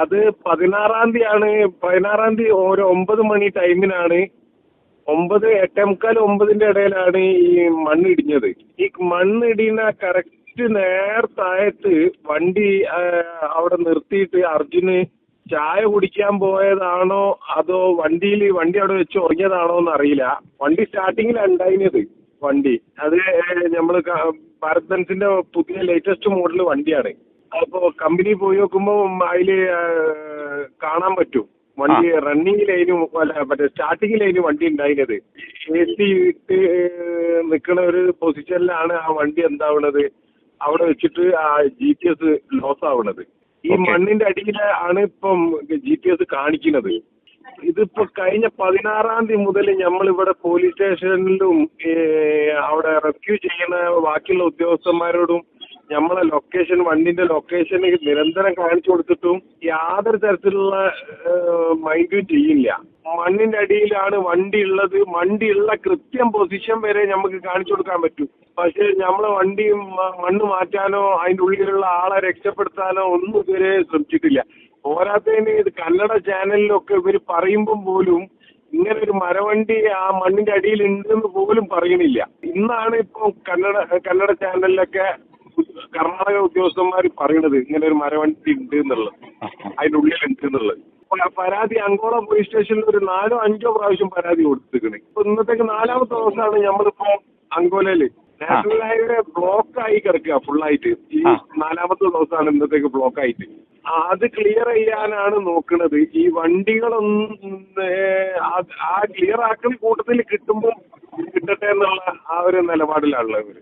അത് പതിനാറാം തീയതിയാണ്. പതിനാറാം തീയതി ഒരു ഒമ്പത് മണി ടൈമിനാണ്. ഒമ്പത് എട്ടേ മുക്കാൽ ഒമ്പതിന്റെ ഇടയിലാണ് ഈ മണ്ണ് ഇടിഞ്ഞത്. ഈ മണ്ണ് ഇടിയുന്ന കറക്റ്റ് നേർത്തായത്ത് വണ്ടി അവിടെ നിർത്തിയിട്ട് അർജുന് ചായ കുടിക്കാൻ പോയതാണോ അതോ വണ്ടിയിൽ വണ്ടി അവിടെ വെച്ച് ഉറങ്ങിയതാണോ എന്ന് അറിയില്ല വണ്ടി സ്റ്റാർട്ടിങ്ങിലാണ് ഉണ്ടായിരുന്നത് വണ്ടി. അത് നമ്മൾ ഭാരത് ബെൻസിന്റെ പുതിയ ലേറ്റസ്റ്റ് മോഡൽ വണ്ടിയാണ്. അപ്പോ കമ്പനി പോയി നോക്കുമ്പോൾ അതിൽ കാണാൻ പറ്റും. വണ്ടി റണ്ണിങ് ലൈനും അല്ല മറ്റേ സ്റ്റാർട്ടിങ് ലൈനും വണ്ടി ഉണ്ടായിരുന്നത് എ സി ഇട്ട് നിൽക്കുന്ന ഒരു പൊസിഷനിലാണ് ആ വണ്ടി എന്താവണത്? അവിടെ വെച്ചിട്ട് ആ ജി പി എസ് ലോസ് ആവണത്. ഈ. മണ്ണിന്റെ അടിയിലാണ് ഇപ്പം ജി പി എസ് കാണിക്കുന്നത് ഇതിപ്പോ കഴിഞ്ഞ പതിനാറാം തീയതി മുതൽ നമ്മൾ ഇവിടെ പോലീസ് സ്റ്റേഷനിലും അവിടെ റെസ്ക്യൂ ചെയ്യുന്ന ബാക്കിയുള്ള ഉദ്യോഗസ്ഥന്മാരോടും നമ്മളെ ലൊക്കേഷൻ വണ്ടിന്റെ ലൊക്കേഷൻ നിരന്തരം കാണിച്ചു കൊടുത്തിട്ടും യാതൊരു തരത്തിലുള്ള മൈൻഡും ചെയ്യില്ല. മണ്ണിന്റെ അടിയിലാണ് വണ്ടി ഉള്ളത്. വണ്ടി ഉള്ള കൃത്യം പൊസിഷൻ വരെ നമുക്ക് കാണിച്ചു കൊടുക്കാൻ പറ്റും. പക്ഷെ നമ്മളെ വണ്ടി മണ്ണ് മാറ്റാനോ അതിന്റെ ഉള്ളിലുള്ള ആളെ രക്ഷപ്പെടുത്താനോ ഒന്നും ഇതുവരെ ശ്രമിച്ചിട്ടില്ല. പോരാത്തതിന് ഇത് കന്നഡ ചാനലിലൊക്കെ ഇവർ പറയുമ്പം പോലും ഇങ്ങനെ ഒരു മരവണ്ടി ആ മണ്ണിന്റെ അടിയിൽ ഉണ്ടെന്ന് പോലും പറയണില്ല ഇന്നാണ് ഇപ്പൊ കന്നഡ കന്നഡ ചാനലിലൊക്കെ കർണാടക ഉദ്യോഗസ്ഥന്മാർ പറയണത് ഇങ്ങനെ ഒരു മരവണ്ടി ഉണ്ട് എന്നുള്ളത്. അതിന്റെ ഉള്ളിൽ ഉണ്ട് എന്നുള്ളത് പരാതി അങ്കോള പോലീസ് സ്റ്റേഷനിൽ ഒരു നാലോ അഞ്ചോ പ്രാവശ്യം പരാതി കൊടുത്തിരിക്കണേ. ഇപ്പൊ ഇന്നത്തേക്ക് നാലാമത്തെ ദിവസമാണ് നമ്മളിപ്പോ അങ്കോലയിൽ. നാഷണൽ ഹൈവേ ബ്ലോക്ക് ആയി കിടക്കുക ഫുള്ളായിട്ട്. ഈ നാലാമത്തെ ദിവസമാണ് ഇന്നത്തേക്ക് ബ്ലോക്ക് ആയിട്ട് അത് ക്ലിയർ ചെയ്യാനാണ് നോക്കുന്നത് ഈ വണ്ടികളൊന്നും ആ ക്ലിയർ ആക്കൽ കൂട്ടത്തിൽ കിട്ടുമ്പോൾ കിട്ടട്ടെ എന്നുള്ള ആ ഒരു നിലപാടിലാണുള്ളത് ഇവർ.